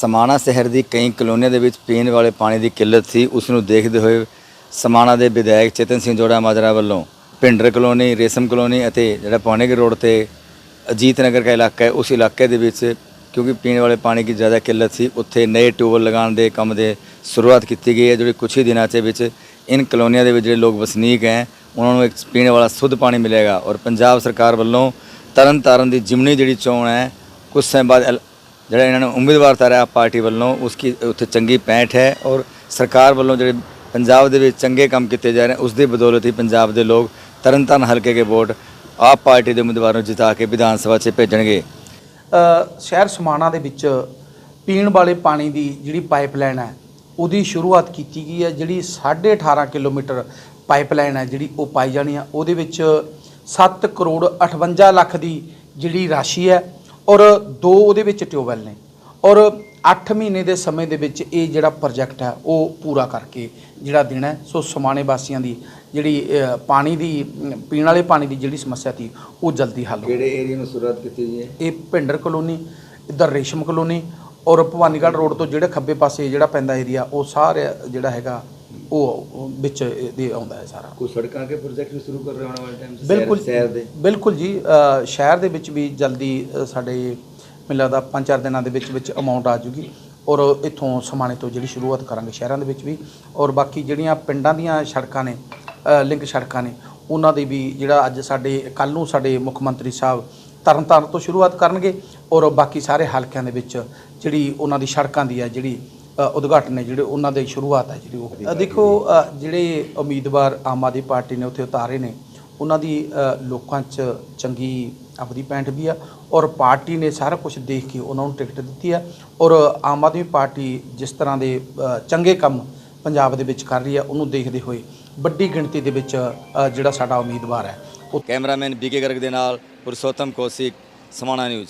ਸਮਾਣਾ ਸ਼ਹਿਰ ਦੀ ਕਈ ਕਲੋਨੀਆਂ ਦੇ ਵਿੱਚ ਪੀਣ ਵਾਲੇ ਪਾਣੀ ਦੀ ਕਿੱਲਤ ਸੀ। ਉਸ ਨੂੰ ਦੇਖਦੇ ਹੋਏ ਸਮਾਣਾ ਦੇ ਵਿਧਾਇਕ ਚੇਤਨ ਸਿੰਘ ਜੋੜਾ ਮਾਜਰਾ ਵੱਲੋਂ ਪਿੰਡਰ ਕਲੋਨੀ, ਰੇਸ਼ਮ ਕਲੋਨੀ ਅਤੇ ਜਿਹੜਾ ਪੌਣੇਗੇ ਰੋਡ ਤੇ ਅਜੀਤ ਨਗਰ ਦਾ ਇਲਾਕਾ ਹੈ, ਉਸ ਇਲਾਕੇ ਦੇ ਵਿੱਚ ਕਿਉਂਕਿ ਪੀਣ ਵਾਲੇ ਪਾਣੀ ਦੀ ਜ਼ਿਆਦਾ ਕਿੱਲਤ ਸੀ, ਉੱਥੇ ਨਏ ਟਿਊਬਲ ਲਗਾਉਣ ਦੇ ਕੰਮ ਦੇ ਸ਼ੁਰੂਆਤ ਕੀਤੀ ਗਈ ਹੈ, ਜਿਹੜੇ ਕੁਛ ਹੀ ਦਿਨਾਂ 'ਚ ਵਿੱਚ ਇਨ ਕਲੋਨੀਆਂ ਦੇ ਵਿੱਚ ਜਿਹੜੇ ਲੋਕ ਵਸਨੀਕ ਹੈ, ਉਹਨਾਂ ਨੂੰ ਇੱਕ ਪੀਣ ਵਾਲਾ ਸ਼ੁੱਧ ਪਾਣੀ ਮਿਲੇਗਾ ਔਰ ਪੰਜਾਬ ਸਰਕਾਰ ਵੱਲੋਂ ਤਰਨਤਾਰਨ ਦੀ ਜਿਮਨੀ ਜਿਹੜੀ ਚੋਣ ਹੈ ਕੁਝ ਸਮੇਂ ਬਾਅਦ ਐਲ- ਜਿਹੜਾ ਇਹਨਾਂ ਨੂੰ ਉਮੀਦਵਾਰ ਤਾਰਿਆ ਆਪ ਪਾਰਟੀ ਵੱਲੋਂ ਉਸकी ਉੱਥੇ ਚੰਗੀ ਪੈਂਠ ਹੈ ਔਰ ਸਰਕਾਰ ਵੱਲੋਂ ਜਿਹੜੇ ਪੰਜਾਬ ਦੇ ਵਿੱਚ ਚੰਗੇ ਕੰਮ ਕੀਤੇ ਜਾ ਰਹੇ ਹਨ ਉਸ ਦੀ ਬਦੌਲਤ ਹੀ ਪੰਜਾਬ ਦੇ ਲੋਕ ਤਰਨਤਾਰਨ ਹਲਕੇ ਕੇ ਵੋਟ ਆਪ ਪਾਰਟੀ ਦੇ ਉਮੀਦਵਾਰ ਨੂੰ ਜਿਤਾ ਕੇ ਵਿਧਾਨ ਸਭਾ 'ਚ ਭੇਜਣਗੇ। ਸ਼ਹਿਰ ਸਮਾਣਾ ਦੇ ਵਿੱਚ ਪੀਣ ਵਾਲੇ ਪਾਣੀ ਦੀ ਜਿਹੜੀ ਪਾਈਪਲਾਈਨ ਹੈ, ਉਹਦੀ ਸ਼ੁਰੂਆਤ ਕੀਤੀ ਗਈ ਹੈ, ਜਿਹੜੀ 18.5 ਕਿਲੋਮੀਟਰ ਪਾਈਪਲਾਈਨ ਹੈ ਜਿਹੜੀ ਉਹ ਪਾਈ ਜਾਣੀ ਆ ਉਹਦੇ ਵਿੱਚ 7 ਕਰੋੜ 58 ਲੱਖ ਦੀ ਜਿਹੜੀ ਰਾਸ਼ੀ ਹੈ ਔਰ ਦੋ ਉਹਦੇ ਵਿੱਚ ਟਿਊਬਵੈਲ ਨੇ ਔਰ 8 ਮਹੀਨੇ ਦੇ ਸਮੇਂ ਦੇ ਵਿੱਚ ਇਹ ਜਿਹੜਾ ਪ੍ਰੋਜੈਕਟ ਹੈ ਉਹ ਪੂਰਾ ਕਰਕੇ ਜਿਹੜਾ ਦੇਣਾ। ਸੋ ਸਮਾਣੇ ਵਾਸੀਆਂ ਦੀ ਜਿਹੜੀ ਪਾਣੀ ਦੀ ਪੀਣ ਵਾਲੇ ਪਾਣੀ ਦੀ ਜਿਹੜੀ ਸਮੱਸਿਆ ਸੀ ਉਹ ਜਲਦੀ ਹੱਲ ਹੋ ਕਿਹੜੇ ਏਰੀਆ ਨੂੰ ਸ਼ੁਰੂਆਤ ਕੀਤੀ ਜੀ ਇਹ ਭਿੰਡਰ ਕਲੋਨੀ ਇੱਧਰ ਰੇਸ਼ਮ ਕਲੋਨੀ ਔਰ ਭਵਾਨੀਗੜ੍ਹ ਰੋਡ ਤੋਂ ਜਿਹੜੇ ਖੱਬੇ ਪਾਸੇ ਜਿਹੜਾ ਪੈਂਦਾ ਏਰੀਆ ਉਹ ਸਾਰਾ ਜਿਹੜਾ ਹੈਗਾ ਉਹ ਵਿੱਚ ਇਹਦੇ ਆਉਂਦਾ ਹੈ ਸਾਰਾ। ਕੋਈ ਸੜਕਾਂ ਕੇ ਪ੍ਰੋਜੈਕਟ ਵੀ ਸ਼ੁਰੂ ਕਰ ਰਹੇ ਹੋਣ ਵਾਲੇ ਟਾਈਮ ਬਿਲਕੁਲ ਸ਼ਹਿਰ ਦੇ? ਬਿਲਕੁਲ ਜੀ ਸ਼ਹਿਰ ਦੇ ਵਿੱਚ ਵੀ ਜਲਦੀ ਸਾਡੇ ਮੈਨੂੰ ਲੱਗਦਾ ਪੰਜ ਚਾਰ ਦਿਨਾਂ ਦੇ ਵਿੱਚ ਵਿੱਚ ਅਮਾਉਂਟ ਆ ਜੂਗੀ। ਔਰ ਇੱਥੋਂ ਸਮਾਣੇ ਤੋਂ ਜਿਹੜੀ ਸ਼ੁਰੂਆਤ ਕਰਾਂਗੇ ਸ਼ਹਿਰਾਂ ਦੇ ਵਿੱਚ ਵੀ। ਔਰ ਬਾਕੀ ਜਿਹੜੀਆਂ ਪਿੰਡਾਂ ਦੀਆਂ ਸੜਕਾਂ ਨੇ ਲਿੰਕ ਸੜਕਾਂ ਨੇ ਉਹਨਾਂ ਦੇ ਵੀ ਜਿਹੜਾ ਅੱਜ ਸਾਡੇ ਕੱਲ ਨੂੰ ਸਾਡੇ ਮੁੱਖ ਮੰਤਰੀ ਸਾਹਿਬ ਤਰਨਤਾਰਨ ਤੋਂ ਸ਼ੁਰੂਆਤ ਕਰਨਗੇ। ਔਰ ਬਾਕੀ ਸਾਰੇ ਹਲਕਿਆਂ ਦੇ ਵਿੱਚ ਜਿਹੜੀ ਉਹਨਾਂ ਦੀ ਸੜਕਾਂ ਦੀ ਹੈ ਜਿਹੜੀ ਉਦਘਾਟਨ ਹੈ ਜਿਹੜੇ ਉਹਨਾਂ ਦੇ ਸ਼ੁਰੂਆਤ ਹੈ ਜਿਹੜੀ ਉਹ। ਦੇਖੋ ਜਿਹੜੇ ਉਮੀਦਵਾਰ ਆਮ ਆਦਮੀ ਪਾਰਟੀ ਨੇ ਉੱਥੇ ਉਤਾਰੇ ਨੇ, ਉਹਨਾਂ ਦੀ ਲੋਕਾਂ 'ਚ ਚੰਗੀ ਆਪਦੀ ਪੈਂਠ ਵੀ ਆ ਔਰ ਪਾਰਟੀ ਨੇ ਸਾਰਾ ਕੁਝ ਦੇਖ ਕੇ ਉਹਨਾਂ ਨੂੰ ਟਿਕਟ ਦਿੱਤੀ ਆ ਔਰ ਆਮ ਆਦਮੀ ਪਾਰਟੀ ਜਿਸ ਤਰ੍ਹਾਂ ਦੇ ਚੰਗੇ ਕੰਮ ਪੰਜਾਬ ਦੇ ਵਿੱਚ ਕਰ ਰਹੀ ਆ, ਉਹਨੂੰ ਦੇਖਦੇ ਹੋਏ ਵੱਡੀ ਗਿਣਤੀ ਦੇ ਵਿੱਚ ਜਿਹੜਾ ਸਾਡਾ ਉਮੀਦਵਾਰ ਹੈ, ਉਹ ਕੈਮਰਾਮੈਨ ਬੀਕੇ ਗਰਗ ਦੇ ਨਾਲ ਪੁਰਸ਼ੋਤਮ ਕੌਸ਼ਿਕ, ਸਮਾਣਾ ਨਿਊਜ਼।